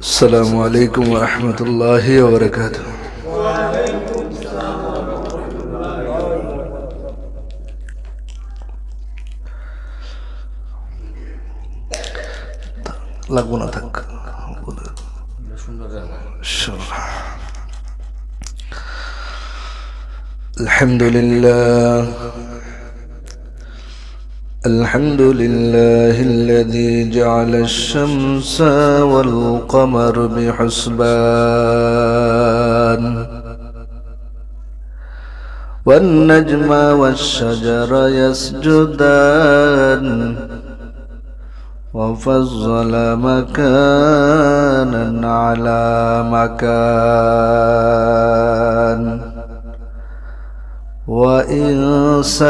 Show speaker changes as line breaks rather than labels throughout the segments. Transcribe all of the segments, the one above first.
السلام عليكم ورحمة الله وبركاته লাগবো না থাক شرح. الحمد لله الحمد لله الذي جعل الشمس والقمر بحسبان والنجم والشجر يسجدان وفضل مكانا على مكان وإنسانا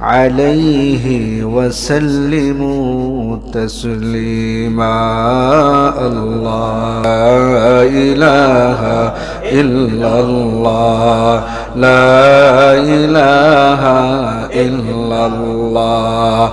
عليه وسلموا تسليما. الله لا إله إلا الله. لا إله إلا الله.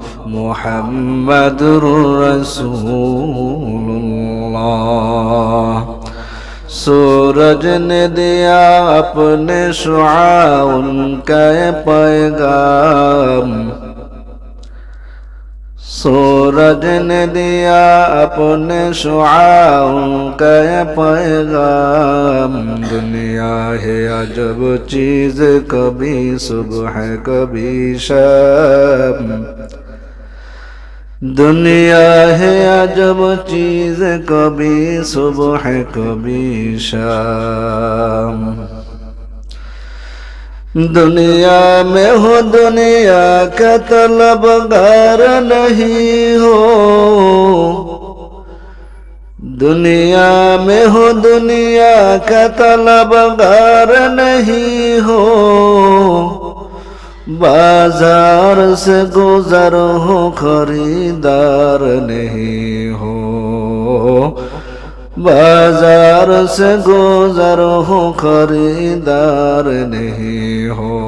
মুহাম্মাদুর রসুল্লাহ सूरज ने दिया अपने शुआ उनका पैगाम सूरज ने दिया अपने शुआ उनका पैगाम दुनिया है अजब चीज कभी सुबह कभी शाम दुनिया है अजब चीज़, कभी सुबह, कभी शाम। दुनिया में हो, दुनिया का तलबगार नहीं हो। दुनिया में हो, दुनिया का तलबगार नहीं हो। बाजार से गुजर हो खरीदार नहीं हो बाजार से गुजर हो खरीदार नहीं हो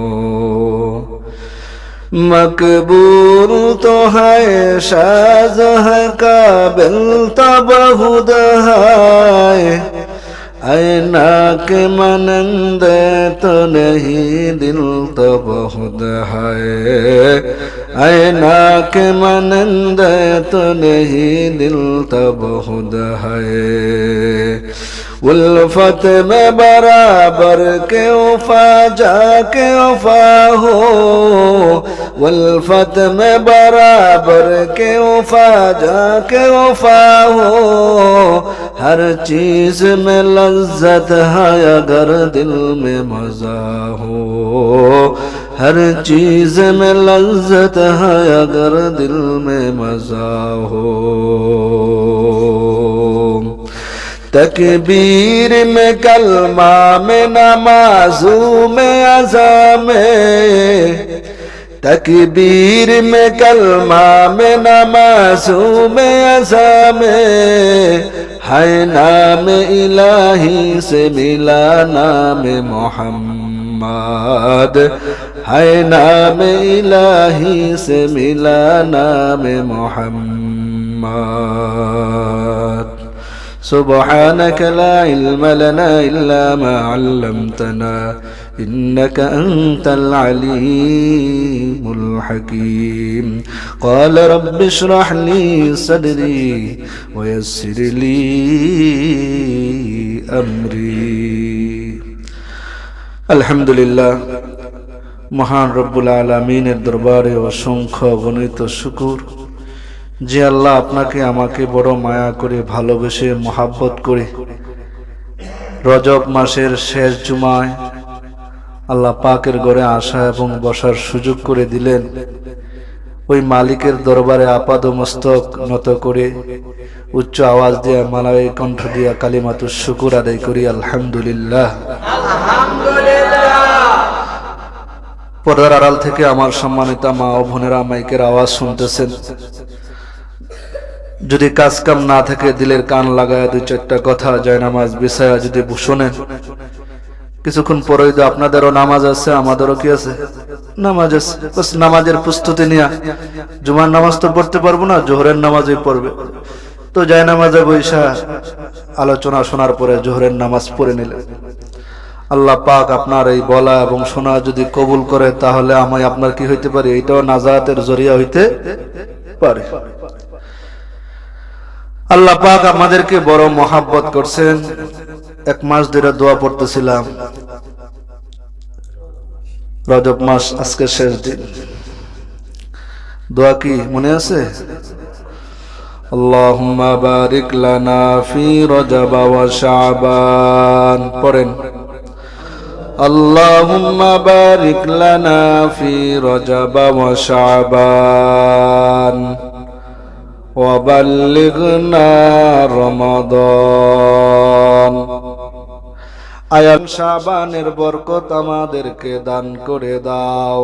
मकबूल तो है शाज है काबिल तो बहुत है ऐना के मनंद तो नहीं दिल तो बहुत है ऐना के मनंद तो नहीं दिल तो बहुत है उल्फत में बराबर के उफा जाके उफा हो उल्फत में बराबर के उफा जाके उफा हो हर चीज में लज्जत है अगर दिल में मजा हो हर चीज में लज्जत है अगर दिल में मजा हो तकबीर में कलमा में नमाजू में अजा में। तकबीर में कलमा में नमाजों में अजा में। है नाम इलाही से मिला नाम मोहम्मद। है नाम इलाही से मिला नाम मोहम्मद। سبحانك لا علم لنا إلا ما علمتنا إنك أنت العليم الحكيم قال رب اشرح لي صدري ويسر لي أمري الحمد لله মহান রব্বুল আলমিনের দরবারে অসংখ্য গণিত শুকুর যে আল্লাহ আপনাকে, আমাকে বড় মায়া করে ভালোবেসে মহাব্বত করে। রজব মাসের শেষ জুমায় আল্লাহ পাকের ঘরে আসা এবং বসার সুযোগ করে দিলেন। ওই মালিকের দরবারে আপাদ মস্তক নত করে উচ্চ আওয়াজ দিয়া মালায় কণ্ঠ দিয়া কালিমাতু শুকুর আদায় করি, আলহামদুলিল্লাহ। পর্দার আড়াল থেকে আমার সম্মানিতা মা ও বোনেরা মাইকের আওয়াজ শুনতেছেন। যদি কাজ কাম না থাকে, দিলের কান লাগায় দুই চারটা কথা যায় নামাজ বিষয়া যদি শোনেন কিছুক্ষণ পরেই তো আপনাদেরও নামাজ আছে, আমাদেরও কি আছে? নামাজ আছে। বাস নামাজের প্রস্তুতি নিয়ে। জুমার নামাজ তো পড়তে পারব না, জোহরের নামাজই পড়বে। তো যায় নামাজে বৈশা আলোচনা শোনার পরে জোহরের নামাজ পড়ে নিলেন। আল্লাহ পাক আপনার এই বলা এবং শোনা যদি কবুল করে, তাহলে আমি আপনার কি হইতে পারি? এটাও নাজাতের জরিয়া হইতে পারে। আল্লাহ পাক আমাদেরকে বড় মহাব্বত করছেন। এক মাস ধরে দোয়া পড়তেছিলাম। রজব মাস আজকে শেষ দিন। দোয়া কি মনে আছে? আল্লাহুম্মা বারিক লানা ফি রজব ওয়া শাবান। পড়েন। আল্লাহুম্মা বারিক লানা ফি রজব ওয়া শাবান। وبلغنا رمضان আয়াম শাবানের বরকত আমাদেরকে দান করে দাও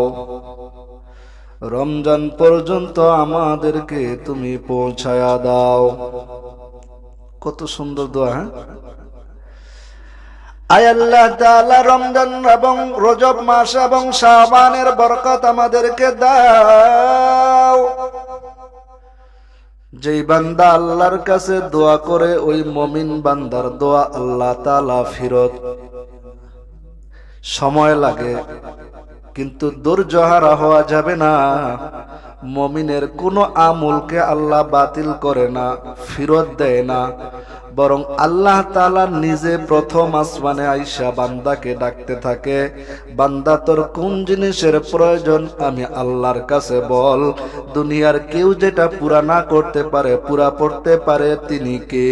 রমজান পর্যন্ত আমাদেরকে তুমি পৌঁছায়া দাও কত সুন্দর দোয়া হ্যাঁ আয় আল্লাহ তাআলা রমজান এবং রজব মাস এবং শাবানের বরকত আমাদেরকে দাও যেই বান্দা আল্লাহর কাছে দোয়া করে, ওই মমিন বান্দার দোয়া আল্লাহ তালা ফিরত। সময় লাগে, কিন্তু দুর্জহারা হওয়া যাবে না। মমিনের কোনো আমুলকে আল্লাহ বাতিল করে না, ফিরত দেয় না। বরং আল্লাহ তালা নিজে প্রথম আসমানে আইসা বান্দাকে ডাকতে থাকে, বান্দা তোর কোন জিনিসের প্রয়োজন? আমি আল্লাহর কাছে বল, দুনিয়ার কেউ যেটা পুরা না করতে পারে, পুরা পড়তে পারে তিনি কে?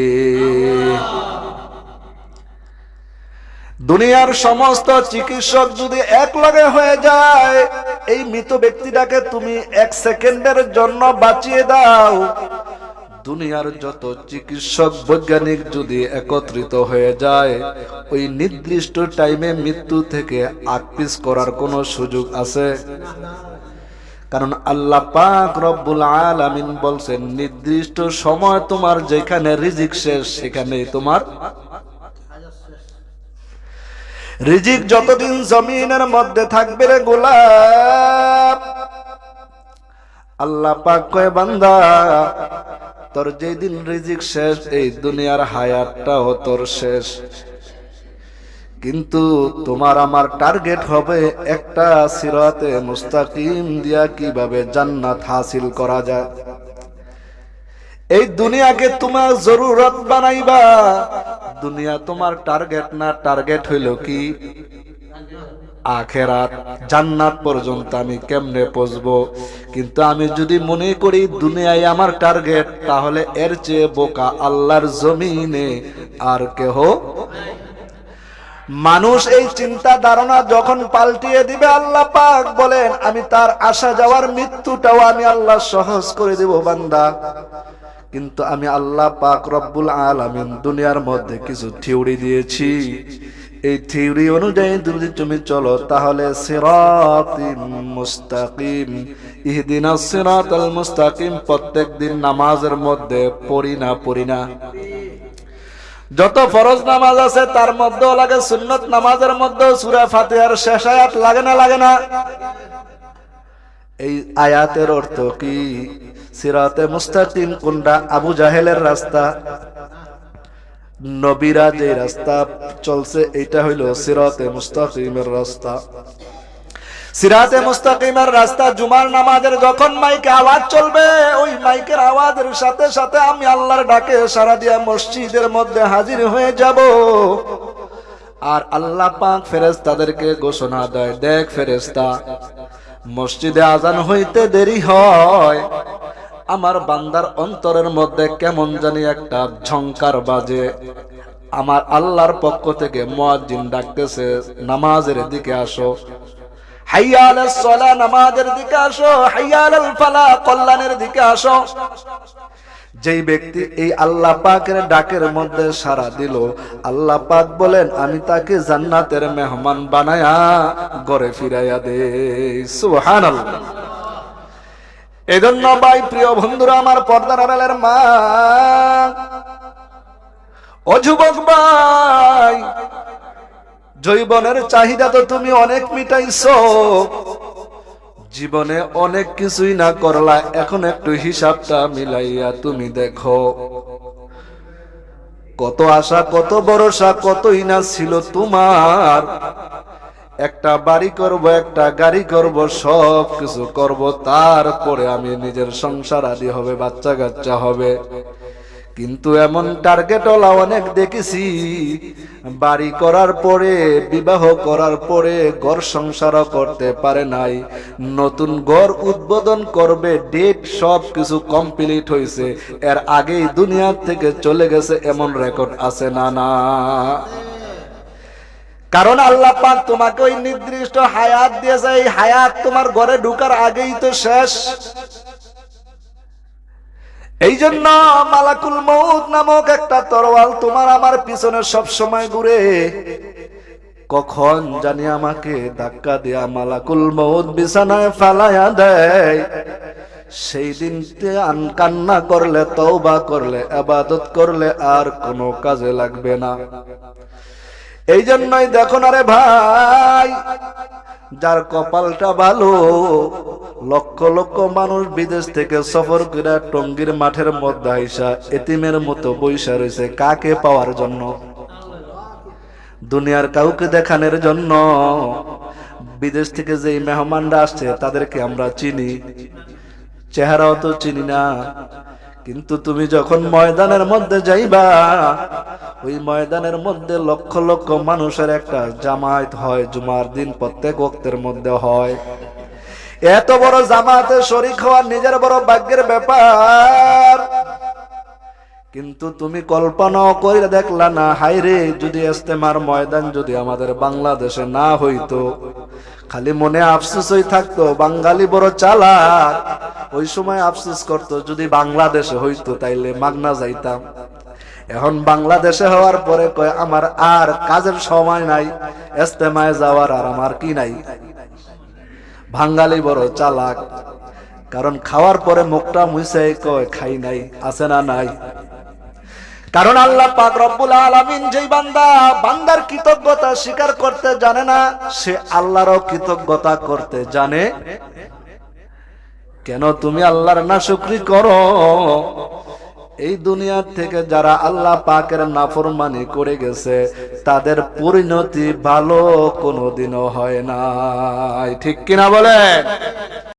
দুনিয়ার সমস্ত চিকিৎসক যদি এক লগে হয়ে যায়, এই মৃত ব্যক্তিটাকে তুমি এক সেকেন্ডের জন্য বাঁচিয়ে দাও। দুনিয়ার যত চিকিৎসক বৈজ্ঞানিক যদি একত্রিত হয়ে যায়, ওই নির্দিষ্ট টাইমে মৃত্যু থেকে আকপিস করার কোনো সুযোগ আছে? কারণ আল্লাহ পাক রব্বুল আলামিন বলছেন, নির্দিষ্ট সময় তোমার যেখানে রিজিক শেষ, সেখানেই তোমার রিজিক যতদিন জমিনের মধ্যে থাকবে রে গোলাপ। আল্লাহ পাক কয়, বান্দা তোর যেদিন রিজিক শেষ, এই দুনিয়ার হায়াতটাও তোর শেষ। কিন্তু তোমার আমার টার্গেট হবে একটা সিরাতে মুস্তাকিম দিয়া কীভাবে জান্নাত হাসিল করা যায়। এই দুনিয়াকে তোমার জরুরত বানাইবা। দুনিয়া তোমার টার্গেট না, টার্গেট হইল কি? আখেরাত, জান্নাত পর্যন্ত আমি কেমনে পৌঁছবো? কিন্তু আমি যদি মনে করি দুনিয়ায় আমার টার্গেট তাহলে এর চেয়ে বোকা আল্লাহর জমিনে আর কেহ মানুষ এই চিন্তা ধারণা যখন পাল্টিয়ে দিবে, আল্লাহ পাক বলেন, আমি তার আসা যাওয়ার মৃত্যুটাও আমি আল্লাহ সহজ করে দেব, বান্দা। কিন্তু আমি আল্লাহ পাক রব্বুল আলামিন দুনিয়ার মধ্যে কিছু থিওরি দিয়েছি। এই থিওরি অনুযায়ী যদি তুমি চলো, তাহলে মুস্তাকিম। ইহদিনা সিরাতাল মুস্তাকিম, প্রত্যেক দিন নামাজের মধ্যে পড়ি না পড়ি না। যত ফরজ নামাজ আছে, তার মধ্যেও লাগে সুন্নত, নামাজের মধ্যেও সূরা ফাতিহার শেষ আয়াত লাগে না লাগে না। এই আয়াতের অর্থ কি? সিরাতে মুস্তাকিম কোনটা? আবু জাহেলের রাস্তা। নবীরা যে রাস্তা চলছে, এটা হইল সিরাতে মুস্তাকিমের রাস্তা। সিরাতে মুস্তাকিমের রাস্তা, জুমার নামাজের যখন মাইকে আওয়াজ চলবে, ওই মাইকের আওয়াজের সাথে সাথে আমি আল্লাহর ডাকে সারা দিয়া মসজিদের মধ্যে হাজির হয়ে যাব। আর আল্লাহ পাক ফেরেশতাদেরকে ঘোষণা দেয়, দেখ ফেরেশতা, মসজিদে আজান হইতে দেরি হয়। আমার বান্দার অন্তরের মধ্যে কেমন জানি একটা ঝংকার বাজে। আমার আল্লাহর পক্ষ থেকে মুয়াজ্জিন ডাকতেছে, নামাজের দিকে আসো। নামাজের দিকে আসো। হাইয়াল কল্যাণের দিকে আসো। যেই ব্যক্তি এই আল্লাহ পাকের ডাকের মধ্যে সারা দিল, আল্লাহ পাক বলেন, আমি তাকে জান্নাতের মেহমান বানায়া ঘরে ফিরাইয়া দে সুবহানাল্লাহ। এই জন্য ভাই, প্রিয় বন্ধুরা, আমার পর্দার আড়ালের মা ও যুবক ভাই জৈবনের চাহিদা তো তুমি অনেক মিটাইছো। জীবনে অনেক কিছুই না করলা, এখন একটু হিসাবটা মিলাইয়া তুমি দেখো। কত আশা, কত ভরসা, কতই না ছিল তোমার। একটা বাড়ি করব, একটা গাড়ি করব, সব কিছু করব। তারপরে আমি নিজের সংসার আদি হবে, বাচ্চা কাচ্চা হবে। কিন্তু এমন টার্গেট ওলা অনেক দেখেছি। বাড়ি করার পরে, বিবাহ করার পরে ঘর সংসারও করতে পারে নাই। নতুন ঘর উদ্বোধন করবে ডেট সব কিছু কমপ্লিট হয়েছে। এর আগেই দুনিয়ার থেকে চলে গেছে, এমন রেকর্ড আছে না না। কারণ আল্লাহ পাক তোমাকে ওই নির্দিষ্ট হায়াত দিয়েছে, এই হায়াত তোমার ঘরে ঢুকার আগেই তো শেষ। এই জন্য মালাকুল মৌত নামক একটা তরোয়াল তোমার আমার পিছনে সব সময় ঘুরে। কখন জানি আমাকে ধাক্কা দেয়া মালাকুল মৌত বিছানায় ফালাইয়া দেয়। সেই দিনতে আন কান্না করলে, তওবা করলে, আবাদত করলে আর কোনো কাজে লাগবে না। এই জন্যই দেখো না রে ভাই, যার কপালটা ভালো, লক্ষ লক্ষ মানুষ বিদেশ থেকে সফর করে টঙ্গির মাঠের মধ্যে আইসা এতিমের মতো বৈশা রয়েছে। কাকে পাওয়ার জন্য? দুনিয়ার কাউকে দেখানোর জন্য। বিদেশ থেকে যে মেহমানরা আসছে, তাদেরকে আমরা চিনি। চেহারাও তো চিনি না। কিন্তু তুমি যখন ময়দানের মধ্যে যাইবা, ওই ময়দানের মধ্যে লক্ষ লক্ষ মানুষের একটা জামায়াত হয়, জুমার দিন প্রত্যেক ওক্তের মধ্যে হয়। এত বড় জামাতে শরিক হওয়ার নিজের বড় ভাগ্যের ব্যাপার। কিন্তু তুমি কল্পনাও করে দেখলা না হাইরে যদি ইস্তেমার ময়দান যদি আমাদের বাংলাদেশে না হইতো, খালি মনে আফসোস হয়ে থাকতো, বাঙালি বড় চালাক। ওই সময় আফসোস করতো, যদি বাংলাদেশে হইতো, তাইলে মাগনা যাইতাম। এখন বাংলাদেশে হওয়ার পরে কয়, আমার আর কাজের সময় নাই ইস্তেমায় যাওয়ার আর আমার কি নাই। বাঙালি বড় চালাক। কারণ খাওয়ার পরে মুখটা মুছে কয়, খাই নাই, আছে না নাই? কারণ আল্লাহ পাক রব্বুল আলামিন যেই বান্দা বান্দার কৃতজ্ঞতা স্বীকার করতে জানে না, সে আল্লাহরও কৃতজ্ঞতা করতে জানে। কেন তুমি আল্লাহর না শুকরি করো? এই দুনিয়ার থেকে যারা আল্লাহ পাকের নাফরমানি করে গেছে, তাদের পরিণতি ভালো কোনোদিনও হয় না ঠিক কিনা বলেন?